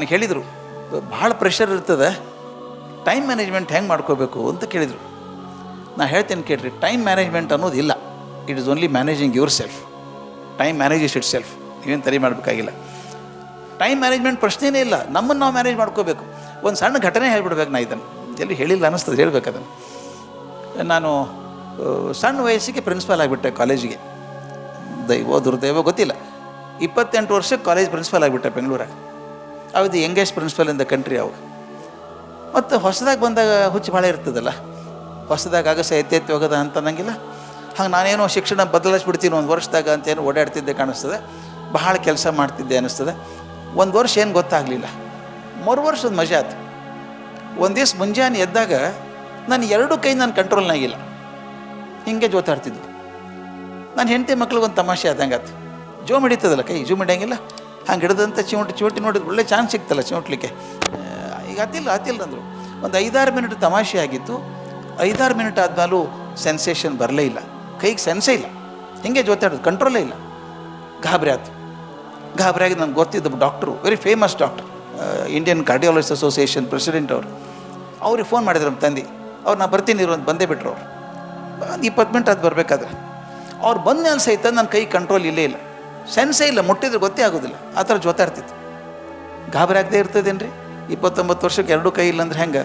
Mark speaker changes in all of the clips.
Speaker 1: ನನಗೆ ಹೇಳಿದರು, ಭಾಳ ಪ್ರೆಷರ್ ಇರ್ತದೆ ಟೈಮ್ ಮ್ಯಾನೇಜ್ಮೆಂಟ್ ಹೆಂಗೆ ಮಾಡ್ಕೋಬೇಕು? ಅಂತ ಕೇಳಿದರು. ನಾನು ಹೇಳ್ತೇನೆ ಕೇಳ್ರಿ ಟೈಮ್ ಮ್ಯಾನೇಜ್ಮೆಂಟ್ ಅನ್ನೋದು ಇಲ್ಲ. It is only managing yourself time manages itself ನೀವೇನು ತಲೆ ಮಾಡಬೇಕಾಗಿಲ್ಲ. ಟೈಮ್ ಮ್ಯಾನೇಜ್ಮೆಂಟ್ ಪ್ರಶ್ನೆಯೇ ಇಲ್ಲ. ನಮ್ಮನ್ನು ನಾವು ಮ್ಯಾನೇಜ್ ಮಾಡ್ಕೋಬೇಕು. ಒಂದು ಸಣ್ಣ ಘಟನೆ ಹೇಳ್ಬಿಡ್ಬೇಕು ನಾ ಇದನ್ನು. ಎಲ್ಲಿ ಹೇಳಿಲ್ಲ ಅನ್ನಿಸ್ತದೆ, ಹೇಳ್ಬೇಕು ಅದನ್ನು. ನಾನು ಸಣ್ಣ ವಯಸ್ಸಿಗೆ ಪ್ರಿನ್ಸಿಪಾಲ್ ಆಗಿಬಿಟ್ಟೆ ಕಾಲೇಜಿಗೆ ದೈವೋ ದುರ್ದೈವೋ ಗೊತ್ತಿಲ್ಲ. ಇಪ್ಪತ್ತೆಂಟು ವರ್ಷಕ್ಕೆ ಕಾಲೇಜ್ ಪ್ರಿನ್ಸಿಪಾಲ್ ಆಗಿಬಿಟ್ಟೆ ಬೆಂಗಳೂರಾಗ. ಅವ್ದು youngest principal in the country ಅವು ಮತ್ತು ಹೊಸದಾಗಿ ಬಂದಾಗ ಹುಚ್ಚು ಭಾಳ ಇರ್ತದಲ್ಲ, ಹೊಸದಾಗ ಆಗಸ ಎತ್ತೆತ್ತಿ ಹೋಗೋದ ಅಂತ ಅನ್ನಂಗಿಲ್ಲ. ಹಂಗೆ ನಾನೇನೋ ಶಿಕ್ಷಣ ಬದಲಾಯಿಸ್ಬಿಡ್ತೀನಿ ಒಂದು ವರ್ಷದಾಗ ಅಂತೇನು ಓಡಾಡ್ತಿದ್ದೆ ಕಾಣಿಸ್ತದೆ. ಬಹಳ ಕೆಲಸ ಮಾಡ್ತಿದ್ದೆ ಅನ್ನಿಸ್ತದೆ. ಒಂದು ವರ್ಷ ಏನು ಗೊತ್ತಾಗಲಿಲ್ಲ. ಮೂರು ವರ್ಷದ ಮಜಾ ಆಯ್ತು ಒಂದು ದಿವ್ಸ ಮುಂಜಾನೆ ಎದ್ದಾಗ ನಾನು ಎರಡು ಕೈ ನನ್ನ ಕಂಟ್ರೋಲ್ನಾಗಿಲ್ಲ ಹಿಂಗೆ ಜೋತಾಡ್ತಿದ್ವು ನಾನು ಹೆಂಡತಿ ಮಕ್ಳಿಗೆ ಒಂದು ತಮಾಷೆ ಆದಂಗೆ ಆಯ್ತು ಜೋ ಹಿಡಿತದಲ್ಲ ಕೈ, ಜೋ ಹಿಡಿಯಂಗಿಲ್ಲ ಹಂಗೆ ಹಿಡ್ದಂಥ ಚಿಮಟಿ ಚಿಮಟಿ ನೋಡಿದ್ರೆ ಒಳ್ಳೆ ಚಾನ್ಸ್ ಸಿಕ್ತಲ್ಲ ಚಿಮಟ್ಲಿಕ್ಕೆ ಈಗ ಅತಿಲ್ಲ ಅತಿಲ್ಲ ಅಂದರು. ಒಂದು ಐದಾರು ಮಿನಿಟ್ ತಮಾಷೆ ಆಗಿತ್ತು. ಐದಾರು ಮಿನಿಟ್ ಆದ್ಮೇಲೂ ಸೆನ್ಸೇಷನ್ ಬರಲೇ ಇಲ್ಲ. ಕೈಗೆ ಸೆನ್ಸೇ ಇಲ್ಲ. ಹಿಂಗೆ ಜೋತಾಡೋದು ಕಂಟ್ರೋಲೇ ಇಲ್ಲ. ಗಾಬರಿ ಆಯ್ತು ಗಾಬರಿ ಆಗಿ ನನಗೆ ಗೊತ್ತಿದ್ದ doctor very famous doctor Indian cardiologist association president ಅವರು. ಅವ್ರಿಗೆ ಫೋನ್ ಮಾಡಿದ್ರು ನಮ್ಮ ತಂದೆ. ಅವ್ರು ನಾನು ಬರ್ತೀನಿ ಇರೋ ಅಂತ ಬಂದೇ ಬಿಟ್ರು ಅವ್ರು. ಒಂದು ಇಪ್ಪತ್ತು ಮಿನಿಟ್ ಅದು ಬರಬೇಕಾದ್ರೆ. ಅವ್ರು ಬಂದ ಮೇಲೆ ಸಹಿತ ನನ್ನ ಕೈ ಕಂಟ್ರೋಲ್ ಇಲ್ಲೇ ಇಲ್ಲ. ಸೆನ್ಸೇ ಇಲ್ಲ, ಮುಟ್ಟಿದ್ರೆ ಗೊತ್ತೇ ಆಗೋದಿಲ್ಲ. ಆ ಥರ ಜೋತಾಡ್ತಿತ್ತು ಗಾಬರಿ ಆಗದೆ ಇರ್ತದೇನು ರೀ ಇಪ್ಪತ್ತೊಂಬತ್ತು ವರ್ಷಕ್ಕೆ ಎರಡೂ ಕೈ ಇಲ್ಲ ಅಂದ್ರೆ ಹೆಂಗೆ?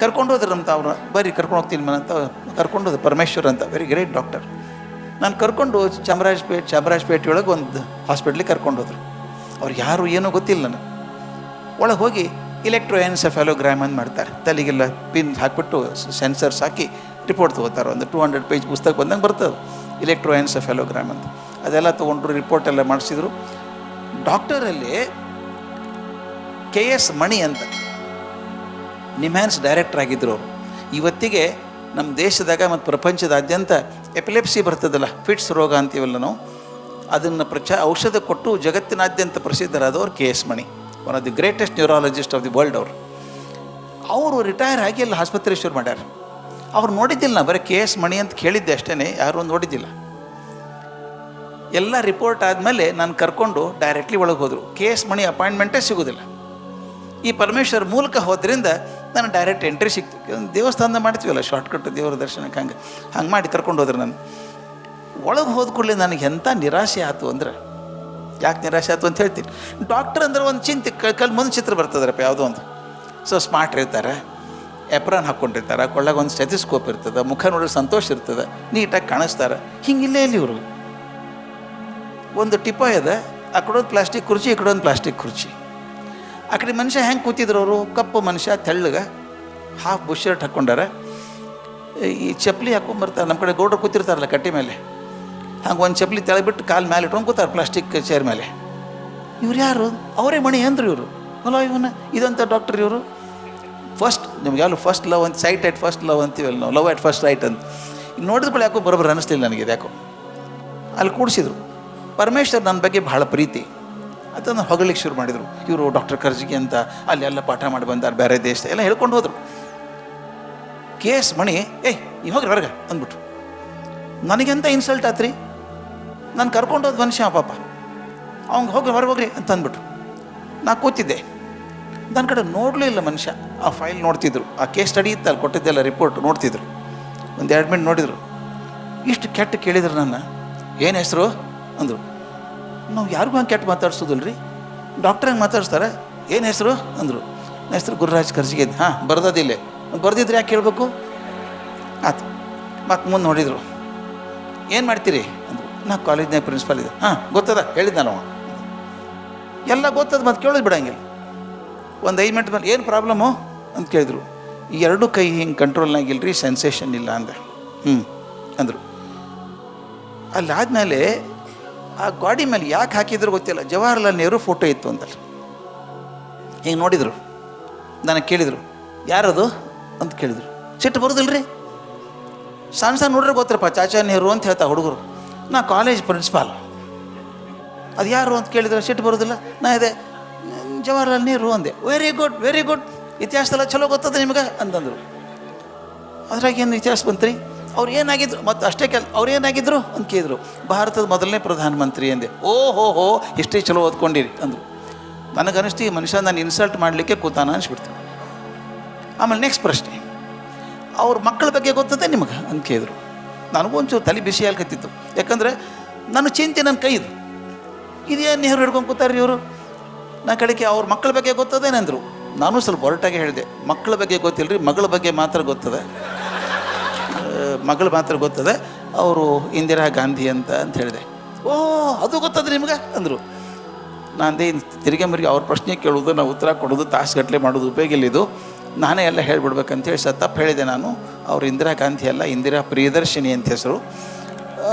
Speaker 1: ಕರ್ಕೊಂಡು ಹೋದ್ರೆ ನಮ್ಮ ತಾವ್ರ ಬರ್ರಿ ಕರ್ಕೊಂಡು ಹೋಗ್ತೀನಿ ಮನೆ ಅಂತ ಕರ್ಕೊಂಡು ಹೋದ್ರು ಪರಮೇಶ್ವರ್ ಅಂತ ವೆರಿ ಗ್ರೇಟ್ ಡಾಕ್ಟರ್ ನಾನು ಕರ್ಕೊಂಡು ಚಾಮರಾಜಪೇಟ್, ಚಾಮರಾಜಪೇಟೆ ಒಳಗೆ ಒಂದು ಹಾಸ್ಪಿಟ್ಲಿಗೆ ಕರ್ಕೊಂಡು ಹೋದ್ರು. ಅವ್ರು ಯಾರು ಏನೂ ಗೊತ್ತಿಲ್ಲ ನನಗೆ. ಒಳಗೆ ಹೋಗಿ ಇಲೆಕ್ಟ್ರೋ ಎನ್ಸೆಫಾಲೋಗ್ರಾಮ್ ಅಂತ ಮಾಡ್ತಾರೆ. ತಲೆಗೆಲ್ಲ ಪಿನ್ ಹಾಕ್ಬಿಟ್ಟು ಸೆನ್ಸರ್ಸ್ ಹಾಕಿ ರಿಪೋರ್ಟ್ ತೊಗೋತಾರೆ. ಒಂದು ಟೂ ಹಂಡ್ರೆಡ್ ಪೇಜ್ ಪುಸ್ತಕ ಬಂದಂಗೆ ಬರ್ತದೆ ಇಲೆಕ್ಟ್ರೋ ಎನ್ಸೆಫಾಲೋಗ್ರಾಮ್ ಅಂತ. ಅದೆಲ್ಲ ತೊಗೊಂಡ್ರು ರಿಪೋರ್ಟ್ ಎಲ್ಲ ಮಾಡಿಸಿದ್ರು. ಡಾಕ್ಟರಲ್ಲಿ ಕೆ ಎಸ್ ಮಣಿ ಅಂತ ನಿಮ್ಯಾನ್ಸ್ ಡೈರೆಕ್ಟರ್ ಆಗಿದ್ದರು ಇವತ್ತಿಗೆ ನಮ್ಮ ದೇಶದಾಗ ಮತ್ತು ಪ್ರಪಂಚದಾದ್ಯಂತ ಎಪಿಲೆಪ್ಸಿ ಬರ್ತದಲ್ಲ ಫಿಟ್ಸ್ ರೋಗ ಅಂತೀವಲ್ಲ ನಾವು ಅದನ್ನು ಪ್ರಚ, ಔಷಧ ಕೊಟ್ಟು ಜಗತ್ತಿನಾದ್ಯಂತ ಪ್ರಸಿದ್ಧರಾದವರು K S Mani. One of the greatest neurologist of the world ಅವರು. ಅವರು ರಿಟೈರ್ ಆಗಿ ಅಲ್ಲಿ ಆಸ್ಪತ್ರೆ ಶುರು ಮಾಡ್ಯಾರ. ಅವ್ರು ನೋಡಿದ್ದಿಲ್ಲ ನಾ, ಬರೀ ಕೆ ಎಸ್ ಮಣಿ ಅಂತ ಕೇಳಿದ್ದೆ ಅಷ್ಟೇ ಯಾರೂ ನೋಡಿದ್ದಿಲ್ಲ. ಎಲ್ಲ ರಿಪೋರ್ಟ್ ಆದಮೇಲೆ ನಾನು ಕರ್ಕೊಂಡು ಡೈರೆಕ್ಟ್ಲಿ ಒಳಗೆ ಹೋದರು. ಕೆ ಎಸ್ ಮಣಿ ಅಪಾಯಿಂಟ್ಮೆಂಟೇ ಸಿಗೋದಿಲ್ಲ. ಈ ಪರಮೇಶ್ವರ್ ಮೂಲಕ ಹೋದ್ರಿಂದ ನಾನು ಡೈರೆಕ್ಟ್ ಎಂಟ್ರಿ ಸಿಕ್ತು. ದೇವಸ್ಥಾನದ ಮಾಡ್ತೀವಲ್ಲ ಶಾರ್ಟ್ಕಟ್ ದೇವರ ದರ್ಶನಕ್ಕೆ ಹಂಗೆ. ಹಂಗೆ ಮಾಡಿ ಕರ್ಕೊಂಡು ಹೋದ್ರೆ ನಾನು. ಒಳಗೆ ಹೋದ ಕೂಡಲೇ ನನಗೆ ಎಂಥ ನಿರಾಸೆ ಆಯಿತು ಅಂದ್ರೆ, ಯಾಕೆ ನಿರಾಸೆ ಆಯಿತು ಅಂತ ಹೇಳ್ತೀನಿ. ಡಾಕ್ಟರ್ ಅಂದ್ರೆ ಒಂದು ಚಿಂತೆ ಕಲ್ ಮುಂದೆ ಚಿತ್ರ ಬರ್ತದ್ರಪ್ಪ, ಯಾವುದೋ ಒಂದು. ಸೊ ಸ್ಮಾರ್ಟ್ ಇರ್ತಾರೆ. ಎಪ್ರಾನ್ ಹಾಕ್ಕೊಂಡಿರ್ತಾರೆ. ಕೊಳ್ಳಾಗ ಒಂದು ಸ್ಟೆಥಿಸ್ಕೋಪ್ ಇರ್ತದೆ, ಮುಖ ನೋಡಿದ್ರೆ ಸಂತೋಷ ಇರ್ತದೆ, ನೀಟಾಗಿ ಕಾಣಿಸ್ತಾರೆ. ಹಿಂಗಿಲ್ಲೇ ಇಲ್ಲಿ ಇವರು? ಒಂದು ಟಿಪ ಇದೆ, ಆ ಕಡೆ ಒಂದು ಪ್ಲಾಸ್ಟಿಕ್ ಕುರ್ಚಿ, ಈ ಕಡೆ ಒಂದು ಪ್ಲಾಸ್ಟಿಕ್ ಕುರ್ಚಿ. ಆ ಕಡೆ ಮನುಷ್ಯ ಹೆಂಗೆ ಕೂತಿದ್ರು ಅವರು ಕಪ್ಪು ಮನುಷ್ಯ, ತೆಳ್ಳಗೆ ಹಾಫ್ ಬುಷ್ ಶರ್ಟ್ ಹಾಕ್ಕೊಂಡಾರೆ. ಈ ಚಪ್ಪಲಿ ಹಾಕ್ಕೊಂಬರ್ತಾರೆ ನಮ್ಮ ಕಡೆ ಗೌಡ್ರು ಕೂತಿರ್ತಾರಲ್ಲ ಕಟ್ಟಿ ಮೇಲೆ. ಹಂಗೆ ಒಂದು ಚಪ್ಪಲಿ ತೆಳಬಿಟ್ಟು ಕಾಲು ಮೇಲೆ ಇಟ್ಕೊಂಡು ಕೂತಾರೆ ಪ್ಲಾಸ್ಟಿಕ್ ಚೇರ್ ಮೇಲೆ. ಇವ್ರು ಯಾರು? ಅವರೇ ಮಣಿ ಅಂದ್ರು ಇವರು? ಅಲ್ಲ ಇವನ ಇದಂಥ ಡಾಕ್ಟರ್ ಇವರು? ಫಸ್ಟ್ ನಿಮ್ಗೆ ಯಾವ್ದು ಫಸ್ಟ್ ಲವ್ ಅಂತ ಸೈಟ್ ಎಟ್ ಫಸ್ಟ್ ಲವ್ ಅಂತೀವಲ್ಲ ನಾವು ಲವ್ ಎಟ್ ಫಸ್ಟ್ ರೈಟ್ ಅಂತ. ನೋಡಿದ ನೋಡಿದ್ಕೊಳ್ಳಿ ಯಾಕೋ ಬರೋಬ್ಬರು ಅನ್ನಿಸ್ಲಿಲ್ಲ ನನಗೆ ಇದು ಯಾಕೋ ಅಲ್ಲಿ ಕೂಡಿಸಿದ್ರು. ಪರಮೇಶ್ವರ್ ನನ್ನ ಬಗ್ಗೆ ಬಹಳ ಪ್ರೀತಿ. ಅದನ್ನು ಹೊಗಳಿಕ್ಕೆ ಶುರು ಮಾಡಿದರು. ಇವರು ಡಾಕ್ಟರ್ ಕರ್ಜಿಗೆ ಅಂತ ಅಲ್ಲಿ ಎಲ್ಲ ಪಾಠ ಮಾಡಿ ಬಂದಾರೆ, ಬೇರೆ ದೇಶ ಎಲ್ಲ ಹೇಳ್ಕೊಂಡು ಹೋದರು. ಕೆ ಎಸ್ ಮಣಿ, ಏಯ್, ನೀವು ಹೋಗ್ರಿ ಹೊರಗೆ, ಅಂದ್ಬಿಟ್ರು. ನನಗೆಂತ ಇನ್ಸಲ್ಟ್ ಆತ್ರಿ? ನಾನು ಕರ್ಕೊಂಡು ಹೋದ ಮನುಷ್ಯ ಪಾಪ. ಅವ್ಗೆ ಹೋಗಿ ಹೊರಗೆ ಹೋಗ್ರಿ, ಅಂತ ಅಂದ್ಬಿಟ್ರು. ನಾ ಕೂತಿದ್ದೆ. ನನ್ನ ಕಡೆ ನೋಡಲೇ ಇಲ್ಲ ಮನುಷ್ಯ. ಆ ಫೈಲ್ ನೋಡ್ತಿದ್ರು. ಆ ಕೇಸ್ ಸ್ಟಡಿ ಇತ್ತು, ಅಲ್ಲಿ ಕೊಟ್ಟಿದ್ದೆಲ್ಲ ರಿಪೋರ್ಟ್ ನೋಡ್ತಿದ್ರು. ಒಂದು ಎರಡು ಮಿನಿಟ್ ನೋಡಿದರು. ಇಷ್ಟು ಕೆಟ್ಟ ಕೇಳಿದ್ರು ನನ್ನ. ಏನು ಹೆಸರು? ಅಂದರು. ನಾವು ಯಾರಿಗೂ ಹಂಗೆ ಕೆಟ್ಟು ಮಾತಾಡ್ಸೋದಿಲ್ಲ ರೀ ಡಾಕ್ಟ್ರ್ ಹಂಗೆ ಮಾತಾಡ್ಸ್ತಾರೆ. ಏನು ಹೆಸರು? ಅಂದರು. ನನ್ನ ಹೆಸರು ಗುರುರಾಜ್ ಖರ್ಜಿಗೆ ಹಾಂ ಬರ್ದೋದಿಲ್ಲ ಬರ್ದಿದ್ರೆ ಯಾಕೆ ಕೇಳಬೇಕು ಆಯ್ತು ಮತ್ತೆ ಮುಂದೆ ನೋಡಿದರು. ಏನು ಮಾಡ್ತೀರಿ? ಅಂದರು. ನಾ ಕಾಲೇಜ್ನಾಗ ಪ್ರಿನ್ಸಿಪಾಲ್ ಇದೆ ಹಾಂ, ಗೊತ್ತದ ಹೇಳಿದ್ದ ನಾನು ಎಲ್ಲ ಗೊತ್ತದ ಮತ್ತೆ ಕೇಳೋದು ಬಿಡಂಗಿಲ್ಲ. ಒಂದು ಐದು ಮಿನಿಟ್ ಮೇಲೆ ಏನು ಪ್ರಾಬ್ಲಮ್ಮು ಅಂತ ಕೇಳಿದರು. ಈ ಎರಡು ಕೈ ಹಿಂಗೆ ರೀ ಸೆನ್ಸೇಷನ್ ಇಲ್ಲ ಅಂದೆ. ಹ್ಞೂ ಅಂದರು. ಅಲ್ಲಾದಮೇಲೆ ಆ ಗಾಡಿ ಮೇಲೆ ಯಾಕೆ ಹಾಕಿದ್ರು ಗೊತ್ತಿಲ್ಲ. ಜವಾಹರ್ಲಾಲ್ ನೆಹರು ಫೋಟೋ ಇತ್ತು ಅಂತಲ್ಲ. ಹಿಂಗೆ ನೋಡಿದರು. ನನಗೆ ಕೇಳಿದರು. ಯಾರದು? ಅಂತ ಕೇಳಿದರು. ಸಿಟ್ಟು ರೀ ಸಣ್ಣ ಸಣ್ಣ ನೋಡ್ರೆ ಗೊತ್ತಿರಪ್ಪ, ಚಾಚಾ ನೆಹರು ಅಂತ ಹೇಳ್ತಾ ಹುಡುಗರು. ನಾ ಕಾಲೇಜ್ ಪ್ರಿನ್ಸಿಪಾಲ್ ಅದು ಯಾರು ಅಂತ ಕೇಳಿದ್ರೆ ಸಿಟ್ಟು ಬರೋದಿಲ್ಲ. ನಾ ಇದೆ, ಜವಾಹರ್ಲಾಲ್ ನೆಹರು ಅಂದೆ. ವೆರಿ ಗುಡ್ ವೆರಿ ಗುಡ್ ಇತಿಹಾಸದಲ್ಲ ಚಲೋ ಗೊತ್ತದ ನಿಮಗೆ? ಅಂತಂದರು ಅದ್ರಾಗ ಏನು ಇತಿಹಾಸ ಬಂತ್ರಿ? ಅವ್ರು ಏನಾಗಿದ್ರು ಮತ್ತು ಅಷ್ಟೇ ಕೆಲ್ ಅವ್ರು ಏನಾಗಿದ್ರು? ಅಂತ ಕೇಳಿದ್ರು ಭಾರತದ ಮೊದಲನೇ ಪ್ರಧಾನಮಂತ್ರಿ ಎಂದೆ. ಓ, ಹೋ ಹೋ ಇಷ್ಟೇ ಚಲೋ ಓದ್ಕೊಂಡಿರಿ ಅಂದರು. ನನಗನಿಸ್ತು ಈ ಮನುಷ್ಯ ನಾನು ಇನ್ಸಲ್ಟ್ ಮಾಡಲಿಕ್ಕೆ ಕೂತಾನ ಅನಿಸ್ಬಿಡ್ತೀನಿ ಆಮೇಲೆ ನೆಕ್ಸ್ಟ್ ಪ್ರಶ್ನೆ. ಅವ್ರ ಮಕ್ಕಳ ಬಗ್ಗೆ ಗೊತ್ತದೆ ನಿಮಗೆ? ಅಂತ ಕೇಳಿದ್ರು ನನಗೂ ಒಂಚೂರು ತಲೆ ಬಿಸಿ ಆಗ್ಕತ್ತಿತ್ತು ಯಾಕಂದ್ರೆ ನನ್ನ ಚಿಂತೆ ನನ್ನ ಕೈದು. ಇದೇನು ನೆಹರು ಹಿಡ್ಕೊಂಡು ಕೂತಾರೆ ಇವರು? ನಾ ಕಡೆಗೆ ಅವ್ರ ಮಕ್ಕಳ ಬಗ್ಗೆ ಗೊತ್ತದೇನೆಂದರು. ನಾನು ಸ್ವಲ್ಪ ಹೊರಟಾಗಿ ಹೇಳಿದೆ. ಮಕ್ಕಳ ಬಗ್ಗೆ ಗೊತ್ತಿಲ್ಲ ರೀ ಮಗಳ ಬಗ್ಗೆ ಮಾತ್ರ ಗೊತ್ತದೆ. ಮಗಳು ಮಾತ್ರ ಗೊತ್ತದೆ, ಅವರು ಇಂದಿರಾ ಗಾಂಧಿ ಅಂತ ಅಂತ ಹೇಳಿದೆ. ಓ, ಅದು ಗೊತ್ತದೆ ನಿಮ್ಗೆ? ಅಂದರು. ನಾನು ತಿರುಗಿ ಮರಿಗೆ ಅವ್ರ ಪ್ರಶ್ನೆ ಕೇಳೋದು, ನಾವು ಉತ್ತರ ಕೊಡೋದು ತಾಸುಗಟ್ಟಲೆ ಮಾಡೋದು, ಉಪಯೋಗ ಇಲ್ಲಿದು ನಾನೇ ಎಲ್ಲ ಹೇಳಿಬಿಡ್ಬೇಕಂತೇಳಿ ತಪ್ಪು ಹೇಳಿದೆ ನಾನು. ಅವರು ಇಂದಿರಾ ಗಾಂಧಿ ಅಲ್ಲ, ಇಂದಿರಾ ಪ್ರಿಯದರ್ಶಿನಿ ಅಂತ ಹೆಸರು.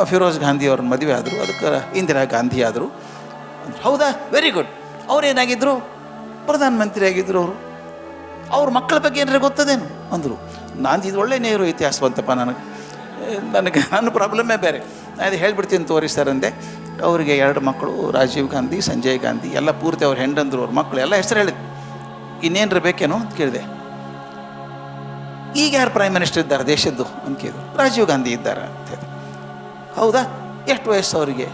Speaker 1: ಫಿರೋಜ್ ಗಾಂಧಿ ಅವ್ರನ್ನ ಮದುವೆ ಆದರು, ಅದಕ್ಕೆ ಇಂದಿರಾ ಗಾಂಧಿ ಆದರು. ಹೌದಾ? ವೆರಿ ಗುಡ್ ಅವ್ರೇನಾಗಿದ್ದರು ಪ್ರಧಾನಮಂತ್ರಿ ಆಗಿದ್ದರು ಅವರು. ಅವ್ರ ಮಕ್ಕಳ ಬಗ್ಗೆ ಏನಾರ ಗೊತ್ತದೇನು? ಅಂದರು. ನಾನು ಇದು ಒಳ್ಳೆ ನೇರು ಇತಿಹಾಸವಂತಪ್ಪ ನನಗೆ. ನನಗೆ ನನ್ನ ಪ್ರಾಬ್ಲಮ್ಮೇ ಬೇರೆ. ಅದು ಹೇಳ್ಬಿಡ್ತೀನಿ ತೋರಿ ಸರ್ ಅಂದೆ. ಅವರಿಗೆ ಎರಡು ಮಕ್ಕಳು, ರಾಜೀವ್ ಗಾಂಧಿ, ಸಂಜಯ್ ಗಾಂಧಿ, ಎಲ್ಲ ಪೂರ್ತಿ ಅವ್ರ ಹೆಂಡಂದ್ರು ಅವ್ರ ಮಕ್ಕಳು ಎಲ್ಲ ಹೆಸರು ಹೇಳಿದ್ರು ಇನ್ನೇನರ ಬೇಕೇನೋ ಅಂತ ಕೇಳಿದೆ. ಈಗ ಯಾರು ಪ್ರೈಮ್ ಮಿನಿಸ್ಟರ್ ಇದ್ದಾರೆ ದೇಶದ್ದು? ಅಂತ ಕೇಳಿದ್ರು ರಾಜೀವ್ ಗಾಂಧಿ ಇದ್ದಾರೆ ಅಂತ ಹೇಳಿ ಹೌದಾ? ಎಷ್ಟು ವಯಸ್ಸು ಅವರಿಗೆ?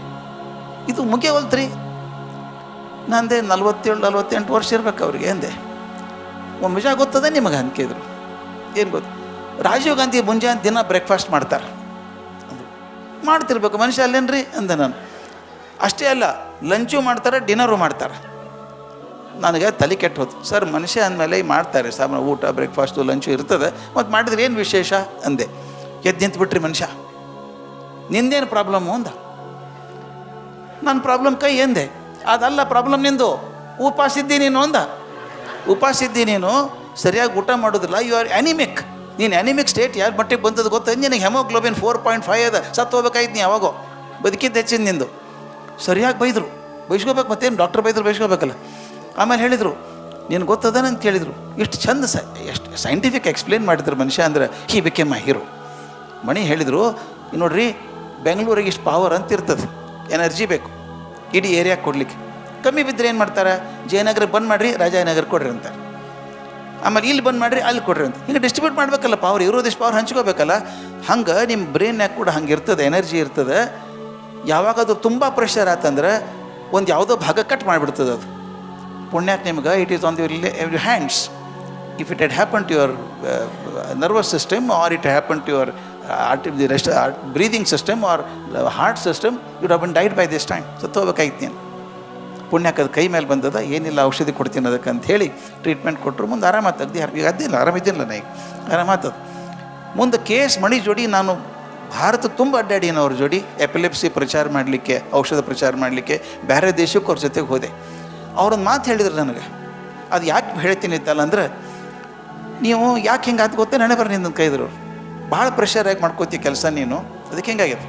Speaker 1: ಇದು ಮುಗಿಯವಲ್ತ್ರಿ. ನಂದೇ ನಲ್ವತ್ತೇಳು, ನಲ್ವತ್ತೆಂಟು ವರ್ಷ ಇರ್ಬೇಕು ಅವ್ರಿಗೆ ಅಂದೆ. ಒಂದು ನಿಜ ಗೊತ್ತದೆ ನಿಮಗೆ? ಅಂತ ಕೇಳಿದ್ರು. ಏನು ಗೊತ್ತು? ರಾಜೀವ್ ಗಾಂಧಿ ಮುಂಜಾನೆ ದಿನ ಬ್ರೇಕ್ಫಾಸ್ಟ್ ಮಾಡ್ತಾರೆ. ಮಾಡ್ತಿರ್ಬೇಕು, ಮನುಷ್ಯ ಅಲ್ಲೇನ್ರಿ? ಅಂದೆ ನಾನು. ಅಷ್ಟೇ ಅಲ್ಲ ಲಂಚು ಮಾಡ್ತಾರೆ ಡಿನ್ನರು ಮಾಡ್ತಾರೆ. ನನಗೆ ತಲೆ ಕೆಟ್ಟು ಹೋತು. ಸರ್, ಮನುಷ್ಯ ಅಂದಮೇಲೆ ಮಾಡ್ತಾರೆ. ಸಾಮಾನ್ಯ ಊಟ ಬ್ರೇಕ್ಫಾಸ್ಟು ಲಂಚು ಇರ್ತದೆ. ಮತ್ತು ಮಾಡಿದ್ರೆ ಏನು ವಿಶೇಷ? ಅಂದೆ. ಎದ್ದು ನಿಂತ್ಬಿಟ್ರಿ ಮನುಷ್ಯ. ನಿಂದೇನು ಪ್ರಾಬ್ಲಮ್ಮು ಅಂದ? ನನ್ನ ಪ್ರಾಬ್ಲಮ್ ಕೈ ಎಂದೆ? ಅದಲ್ಲ ಪ್ರಾಬ್ಲಮ್ ನಿಂದು. ಉಪಾಸಿದ್ದಿ ನೀನು ಅಂದ? ಉಪವಾಸ ಇದ್ದಿ ನೀನು? ಸರಿಯಾಗಿ ಊಟ ಮಾಡೋದಿಲ್ಲ. ಯು ಆರ್ ಆ್ಯನಿಮಿಕ್ ನೀನು ಆ್ಯನಿಮಿಕ್ ಸ್ಟೇಟ್ ಯಾರು ಮಟ್ಟಿಗೆ ಬಂದದ್ದು ಗೊತ್ತ? ನಿನಗೆ ಹೆಮೋಗ್ಲೋಬಿನ್ ಫೋರ್ ಪಾಯಿಂಟ್ ಫೈವ್ ಅದ. ಸತ್ತು ಹೋಗ್ಬೇಕಾಯ್ತು ನೀ ಯಾವಾಗೋ? ಬದುಕಿದ್ದು ಹೆಚ್ಚಿನ ನಿಂದು. ಸರಿಯಾಗಿ ಬೈದರು. ಬೈಸ್ಕೋಬೇಕು ಮತ್ತೇನು? ಡಾಕ್ಟರ್ ಬೈದರು ಬೈಸ್ಕೋಬೇಕಲ್ಲ. ಆಮೇಲೆ ಹೇಳಿದರು, ನೀನು ಗೊತ್ತದನ ಅಂತ ಹೇಳಿದರು ಇಷ್ಟು ಚಂದ ಸ, ಎಷ್ಟು ಸೈಂಟಿಫಿಕ್ ಎಕ್ಸ್ಪ್ಲೇನ್ ಮಾಡಿದ್ರು ಮನುಷ್ಯ ಅಂದ್ರೆ ಹಿ ಬಿಕೆ ಮೈ ಹೀರೋ ಮಣಿ ಹೇಳಿದರು ನೋಡ್ರಿ, ಬೆಂಗಳೂರಿಗೆ ಇಷ್ಟು ಪವರ್ ಅಂತ ಇರ್ತದೆ. ಎನರ್ಜಿ ಬೇಕು. ಇಡೀ ಏರಿಯಾಗೆ ಕೊಡ್ಲಿಕ್ಕೆ. ಕಮ್ಮಿ ಬಿದ್ದರೆ ಏನು ಮಾಡ್ತಾರೆ? ಜಯನಗರ ಬಂದ್ ಮಾಡಿರಿ ರಾಜಾನಗರ ಕೊಡ್ರಿ ಅಂತಾರೆ. ಆಮೇಲೆ ಇಲ್ಲಿ ಬಂದು ಮಾಡಿರಿ, ಅಲ್ಲಿ ಕೊಡ್ರಿ ಅಂತ. ಹಿಂಗೆ ಡಿಸ್ಟ್ರಿಬ್ಯೂಟ್ ಮಾಡಬೇಕಲ್ಲ ಪವರ್ ಇರೋದಿಷ್ಟು ಪವರ್ ಹಂಚ್ಕೋಬೇಕಲ್ಲ? ಹಂಗೆ ನಿಮ್ಮ ಬ್ರೈನ್ಯಾಗ ಕೂಡ ಹಂಗೆ ಇರ್ತದೆ ಎನರ್ಜಿ ಇರ್ತದೆ. ಯಾವಾಗ ಅದು ತುಂಬ ಪ್ರೆಷರ್ ಆತಂದ್ರೆ ಒಂದು ಯಾವುದೋ ಭಾಗ ಕಟ್ ಮಾಡಿಬಿಡ್ತದೆ ಅದು. ಪುಣ್ಯಕ್ಕೆ ನಿಮ್ಗೆ it is on the your hands if it it happen to your nervous system or it happen to your art the rest breathing system or heart system you'd have died by this time ಸತ್ತು ನೀನು. ಪುಣ್ಯಕ್ಕೆ ಅದು ಕೈ ಮೇಲೆ ಬಂದದ, ಏನಿಲ್ಲ, ಔಷಧಿ ಕೊಡ್ತೀನಿ ಅದಕ್ಕೆ ಅಂತ ಹೇಳಿ ಟ್ರೀಟ್ಮೆಂಟ್ ಕೊಟ್ಟರು ಮುಂದೆ ಆರಾಮಾತದ್ದು ಯಾರು ಈಗ ಅದಿಲ್ಲ ಆರಾಮಿದ್ದಿಲ್ಲ ನಾ ಆರಾಮಾತದ ಮುಂದೆ ಕೆ ಎಸ್ ಮಣಿ ಜೋಡಿ ನಾನು ಭಾರತ ತುಂಬ ಅಡ್ಡಾಡಿನ ಅವ್ರ ಜೋಡಿ ಎಪಿಲೆಪ್ಸಿ ಪ್ರಚಾರ ಮಾಡಲಿಕ್ಕೆ, ಔಷಧ ಪ್ರಚಾರ ಮಾಡಲಿಕ್ಕೆ ಬೇರೆ ದೇಶಕ್ಕೆ ಅವ್ರ ಜೊತೆಗೆ ಹೋದೆ. ಅವ್ರೊಂದು ಮಾತು ಹೇಳಿದ್ರು ನನಗೆ. ಅದು ಯಾಕೆ ಹೇಳ್ತೀನಿ ಇತ್ತಲ್ಲ ಅಂದ್ರೆ, ನೀವು ಯಾಕೆ ಹಿಂಗೆ ಆತು ಗೊತ್ತೇ ನೆನೆ ಬರ್ರಿ ನಿಂದು ಕೈದ್ರು ಭಾಳ ಪ್ರೆಷರ್ ಆಗಿ ಮಾಡ್ಕೋತಿ ಕೆಲಸ ನೀನು, ಅದಕ್ಕೆ ಹೆಂಗಾಗ್ಯದ.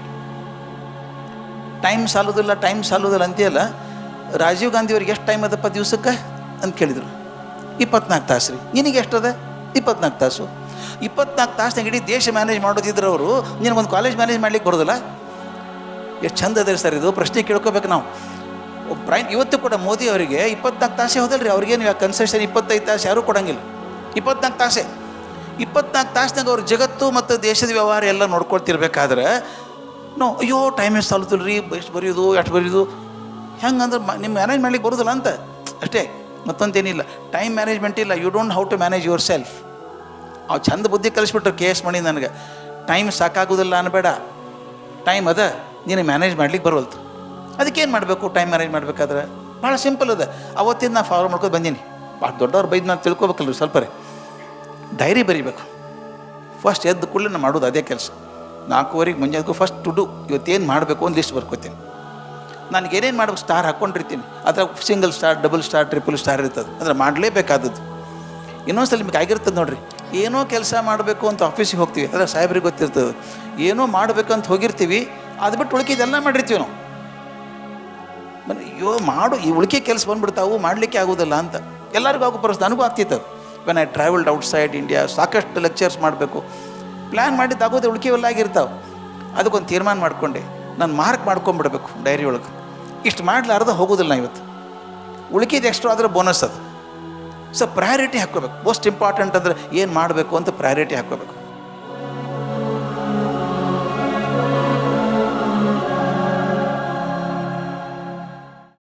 Speaker 1: ಟೈಮ್ ಸಾಲೋದಿಲ್ಲ ಟೈಮ್ ಸಾಲೋದಿಲ್ಲ ಅಂತೀಯಲ್ಲ ರಾಜೀವ್ ಗಾಂಧಿ ಅವ್ರಿಗೆ ಎಷ್ಟು ಟೈಮ್ ಅದಪ್ಪ ದಿವಸಕ್ಕೆ? ಅಂತ ಕೇಳಿದರು. ಇಪ್ಪತ್ನಾಲ್ಕು ತಾಸು ರೀ. ನಿನಗೆ ಎಷ್ಟದ? ಇಪ್ಪತ್ನಾಲ್ಕು ತಾಸು. ಇಪ್ಪತ್ನಾಲ್ಕು ತಾಸ್ನಾಗ ಇಡೀ ದೇಶ ಮ್ಯಾನೇಜ್ ಮಾಡೋದಿದ್ರು ಅವರು ನಿನಗೊಂದು ಕಾಲೇಜ್ ಮ್ಯಾನೇಜ್ ಮಾಡ್ಲಿಕ್ಕೆ ಬರೋದಿಲ್ಲ? ಎಷ್ಟು ಚಂದ ಅದೇ ಸರ್ ಇದು. ಪ್ರಶ್ನೆ ಕೇಳ್ಕೋಬೇಕು ನಾವು. ಪ್ರೈಮ್ ಇವತ್ತು ಕೂಡ ಮೋದಿ ಅವರಿಗೆ ಇಪ್ಪತ್ನಾಲ್ಕು ತಾಸೇ ಹೋದಲ್ರಿ. ಅವ್ರಿಗೇನು ಕನ್ಸೆಷನ್ ಇಪ್ಪತ್ತೈದು ತಾಸು ಯಾರೂ ಕೊಡಂಗಿಲ್ಲ. ಇಪ್ಪತ್ನಾಲ್ಕು ತಾಸೇ. ಇಪ್ಪತ್ನಾಲ್ಕು ತಾಸ್ನಾಗ ಅವ್ರ ಜಗತ್ತು ಮತ್ತು ದೇಶದ ವ್ಯವಹಾರ ಎಲ್ಲ ನೋಡ್ಕೊಳ್ತಿರ್ಬೇಕಾದ್ರೆ, ನೋ, ಅಯ್ಯೋ ಟೈಮ್ ಎಷ್ಟು ಸಾಲುತ್ತಿಲ್ಲ ರೀ ಎಷ್ಟು ಬರೆಯೋದು? ಎಷ್ಟು ಬರೆಯೋದು? ಹೆಂಗಂದ್ರೆ ನಿಮ್ಮ ಮ್ಯಾನೇಜ್ ಮಾಡ್ಲಿಕ್ಕೆ ಬರೋದಿಲ್ಲ ಅಂತ. ಅಷ್ಟೇ, ಮತ್ತೊಂದೇನಿಲ್ಲ. ಟೈಮ್ ಮ್ಯಾನೇಜ್ಮೆಂಟ್ ಇಲ್ಲ. You don't how to manage yourself ಅವು ಚಂದ ಬುದ್ಧಿ ಕಲಿಸ್ಬಿಟ್ರು ಕೆ ಎಸ್ ಮಣಿ ನನಗೆ. ಟೈಮ್ ಸಾಕಾಗೋದಿಲ್ಲ ಅನ್ಬೇಡ. ಟೈಮ್ ಅದ, ನೀನು ಮ್ಯಾನೇಜ್ ಮಾಡ್ಲಿಕ್ಕೆ ಬರೋಲ್ತು ಅದಕ್ಕೇನು ಮಾಡಬೇಕು? ಟೈಮ್ ಮ್ಯಾನೇಜ್ ಮಾಡ್ಬೇಕಾದ್ರೆ? ಭಾಳ ಸಿಂಪಲ್ ಅದ. ಅವತ್ತಿಂದ ನಾ ಫಾಲೋ ಮಾಡ್ಕೊಂಡು ಬಂದೀನಿ. ಭಾಳ ದೊಡ್ಡವ್ರು ಬೈದು ನಾನು ತಿಳ್ಕೊಬೇಕಲ್ರಿ ಸ್ವಲ್ಪ ರೀ ಡೈರಿ ಬರೀಬೇಕು. ಫಸ್ಟ್ ಎದ್ದು ಕೂಡಲೇ ನಾನು ಮಾಡೋದು ಅದೇ ಕೆಲಸ. ನಾಲ್ಕೂವರೆಗೆ ಮುಂಜಾನೆ ಫಸ್ಟ್ ಟು ಡು ಇವತ್ತೇನು ಮಾಡಬೇಕು ಒಂದು ಲಿಸ್ಟ್ ಬರ್ಕೋತೀನಿ. ನನಗೆ ಏನೇನು ಮಾಡ್ಬೇಕು ಸ್ಟಾರ್ ಹಾಕ್ಕೊಂಡಿರ್ತೀನಿ ಅದರ single star double star triple star ಇರ್ತದೆ. ಅಂದರೆ ಮಾಡಲೇಬೇಕಾದದ್ದು. ಇನ್ನೊಂದ್ಸಲ ನಿಮಗೆ ಆಗಿರ್ತದೆ ನೋಡ್ರಿ. ಏನೋ ಕೆಲಸ ಮಾಡಬೇಕು ಅಂತ ಆಫೀಸಿಗೆ ಹೋಗ್ತೀವಿ. ಅದರ ಸಾಹೇಬ್ರಿಗೆ ಗೊತ್ತಿರ್ತದೆ. ಏನೋ ಮಾಡಬೇಕಂತ ಹೋಗಿರ್ತೀವಿ. ಅದು ಬಿಟ್ಟು ಉಳಿಕೆದೆಲ್ಲ ಮಾಡಿರ್ತೀವಿ ನಾವು. ಅಯ್ಯೋ, ಮಾಡು. ಈ ಉಳಿಕೆ ಕೆಲಸ ಬಂದ್ಬಿಡ್ತಾವು ಮಾಡಲಿಕ್ಕೆ ಆಗೋದಿಲ್ಲ ಅಂತ. ಎಲ್ಲರಿಗೂ ಆಗೋ ಪರಿಸ್ಥಿತಿ, ನನಗೂ ಆಗ್ತಿತ್ತು when I travelled outside India ಸಾಕಷ್ಟು ಲೆಕ್ಚರ್ಸ್ ಮಾಡಬೇಕು. ಪ್ಲ್ಯಾನ್ ಮಾಡಿದ್ದು ಆಗೋದೇ ಎಲ್ಲ ಆಗಿರ್ತಾವೆ ಅದಕ್ಕೊಂದು ತೀರ್ಮಾನ ಮಾಡಿಕೊಂಡೆ. ನಾನು ಮಾರ್ಕ್ ಮಾಡ್ಕೊಂಬಿಡ್ಬೇಕು ಡೈರಿ ಒಳಗೆ. ಇಷ್ಟು ಮಾಡಲಾರ್ದ ಹೋಗೋದಿಲ್ಲ ನಾ ಇವತ್ತು ಉಳಿಕೆದು ಎಕ್ಸ್ಟ್ರಾ ಆದರೆ ಬೋನಸ್ ಅದು. ಸೊ ಪ್ರಯಾರಿಟಿ ಹಾಕ್ಕೋಬೇಕು. ಮೋಸ್ಟ್ ಇಂಪಾರ್ಟೆಂಟ್ ಅಂದರೆ ಏನು ಮಾಡಬೇಕು ಅಂತ ಪ್ರಯಾರಿಟಿ ಹಾಕ್ಕೋಬೇಕು.